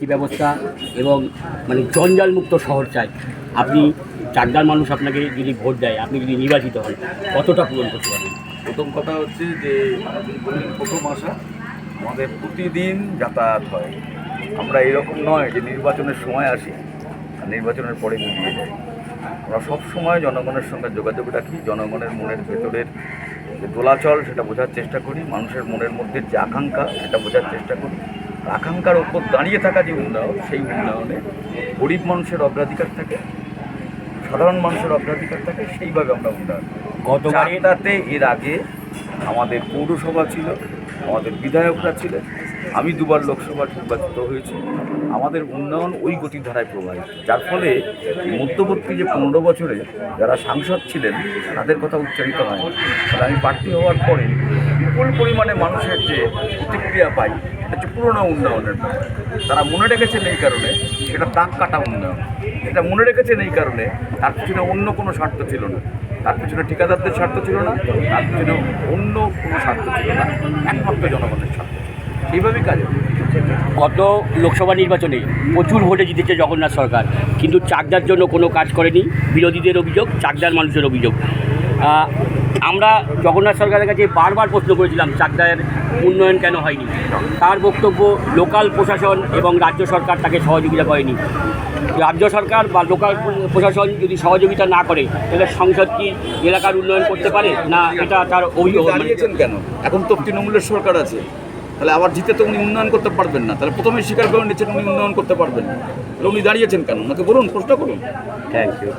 যাতায়াতি ব্যবস্থা এবং মানে জঞ্জালমুক্ত শহর চাই। আপনি চাকদার মানুষ আপনাকে যদি ভোট দেয়, আপনি যদি নির্বাচিত হন, কতটা পূরণ করতে পারবেন? প্রথম কথা হচ্ছে যে, প্রথম আশা, আমাদের প্রতিদিন যাতায়াত হয়। আমরা এরকম নয় যে নির্বাচনের সময় আসি নির্বাচনের পরে মিলিয়ে যাই। আমরা সব সময় জনগণের সঙ্গে যোগাযোগ রাখি, জনগণের মনের ভেতরের যে দোলাচল, সেটা বোঝার চেষ্টা করি। মানুষের মনের মধ্যে যে আকাঙ্ক্ষা, সেটা বোঝার চেষ্টা করি। আকাঙ্ক্ষার ওপর দাঁড়িয়ে থাকা যে উন্নয়ন সেই উন্নয়নে গরিব মানুষের অগ্রাধিকার থাকে সাধারণ মানুষের অগ্রাধিকার থাকে সেইভাবে আমরা উন্নয়ন গত চাকদাতে এর আগে আমাদের পৌরসভা ছিল আমাদের বিধায়করা ছিলেন আমি দুবার লোকসভা নির্বাচিত হয়েছি। আমাদের উন্নয়ন ওই গতিধারায় প্রবাহিত। যার ফলে মধ্যবর্তী যে পনেরো বছরে যারা সাংসদ ছিলেন তাদের কথা উচ্চারিত হয় আমি প্রার্থী হওয়ার পরে বিপুল পরিমাণে মানুষের যে প্রতিক্রিয়া পাই হচ্ছে পুরোনো উন্নয়নের। তারা মনে রেখেছেন এই কারণে সেটা দাগ কাটা উন্নয়ন এটা মনে রেখেছেন এই কারণে তার পিছনে অন্য কোনো স্বার্থ ছিল না তার পিছনে ঠিকাদারদের স্বার্থ ছিল না, তার পিছনে অন্য কোনো স্বার্থ ছিল না, একমাত্র জনগণের স্বার্থ ছিল সেইভাবেই কাজ। গত লোকসভা নির্বাচনে প্রচুর ভোটে জিতেছে জগন্নাথ সরকার, কিন্তু চাকদার জন্য কোনো কাজ করেনি, বিরোধীদের অভিযোগ, চাকদার মানুষের অভিযোগ। আমরা জগন্নাথ সরকারের কাছে বারবার প্রশ্ন করেছিলাম, চাকদার উন্নয়ন কেন হয়নি? তার বক্তব্য লোকাল প্রশাসন এবং রাজ্য সরকার তাকে সহযোগিতা করেনি। রাজ্য সরকার বা লোকাল প্রশাসন যদি সহযোগিতা না করে, তাহলে সংসদ কি এলাকার উন্নয়ন করতে পারে? না, এটা তার অভিযোগ। কেন? এখন তো তৃণমূলের সরকার আছে। তাহলে আবার জিতে তো উনি উন্নয়ন করতে পারবেন না। তাহলে প্রথমে স্বীকার করে নিচ্ছেন উনি উন্নয়ন করতে পারবেন না। তাহলে উনি দাঁড়িয়েছেন কেন? ওনাকে বলুন, প্রশ্ন করুন। Thank you